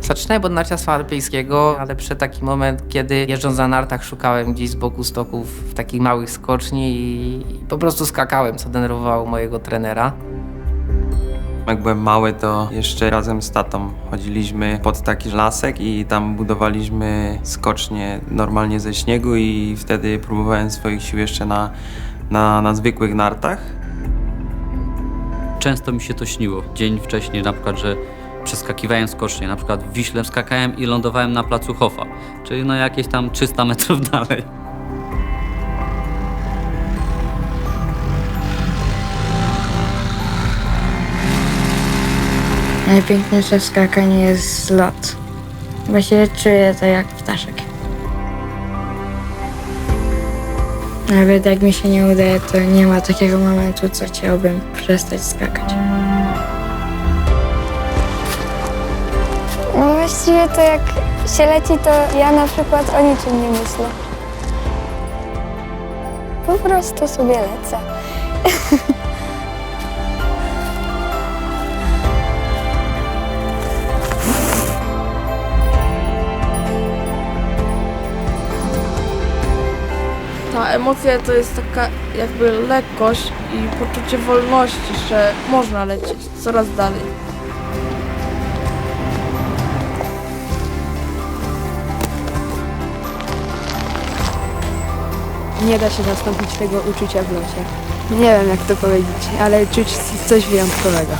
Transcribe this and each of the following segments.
Zaczynałem od narciarstwa alpejskiego, ale przed taki moment, kiedy jeżdżąc na nartach szukałem gdzieś z boku stoków w takich małych skoczni i po prostu skakałem, co denerwowało mojego trenera. Jak byłem mały, to jeszcze razem z tatą chodziliśmy pod taki lasek i tam budowaliśmy skocznie normalnie ze śniegu i wtedy próbowałem swoich sił jeszcze na, na, na zwykłych nartach. Często mi się to śniło. Dzień wcześniej na przykład, że przeskakiwałem skocznie, na przykład w Wiśle skakałem i lądowałem na placu Hofa, czyli no jakieś tam 300 metrów dalej. Najpiękniejsze skakanie jest zlot. Właściwie czuję to jak ptaszek. Nawet jak mi się nie udaje, to nie ma takiego momentu, co chciałbym przestać skakać. Właściwie to jak się leci, to ja na przykład o niczym nie myślę. Po prostu sobie lecę. Ta emocja to jest taka jakby lekkość i poczucie wolności, że można lecieć coraz dalej. Nie da się zastąpić tego uczucia w locie. Nie wiem jak to powiedzieć, ale czuć coś wyjątkowego.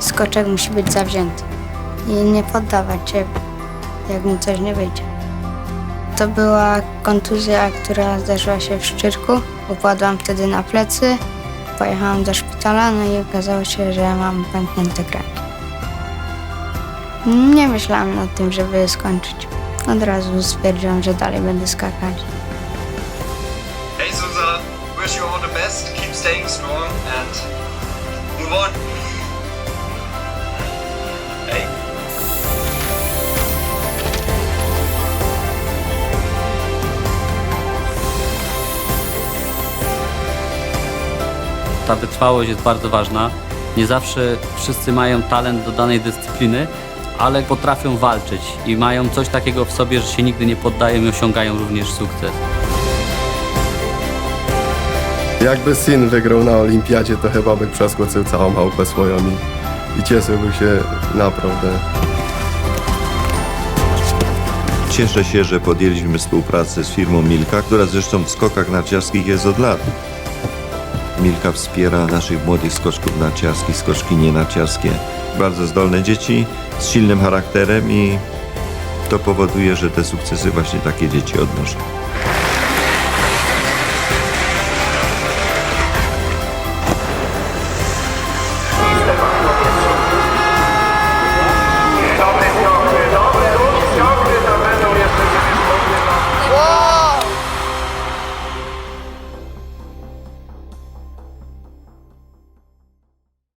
Skoczek musi być zawzięty i nie poddawać się, jak mu coś nie wyjdzie. To była kontuzja, która zdarzyła się w Szczyrku. Upadłam wtedy na plecy, pojechałam do szpitala, no i okazało się, że mam pęknięte kręgi. Nie myślałam nad tym, żeby skończyć. Od razu stwierdziłam, że dalej będę skakać. Hey Susa, wish you all the best. Keep staying strong and move on. Hey. Ta wytrwałość jest bardzo ważna. Nie zawsze wszyscy mają talent do danej dyscypliny, ale potrafią walczyć i mają coś takiego w sobie, że się nigdy nie poddają i osiągają również sukces. Jakby syn wygrał na olimpiadzie, to chyba by przeskoczył całą chałupę swoją i, i cieszyłby się naprawdę. Cieszę się, że podjęliśmy współpracę z firmą Milka, która zresztą w skokach narciarskich jest od lat. Milka wspiera naszych młodych skoczków narciarskich, skoczkinie narciarskie. Bardzo zdolne dzieci z silnym charakterem i to powoduje, że te sukcesy właśnie takie dzieci odnoszą.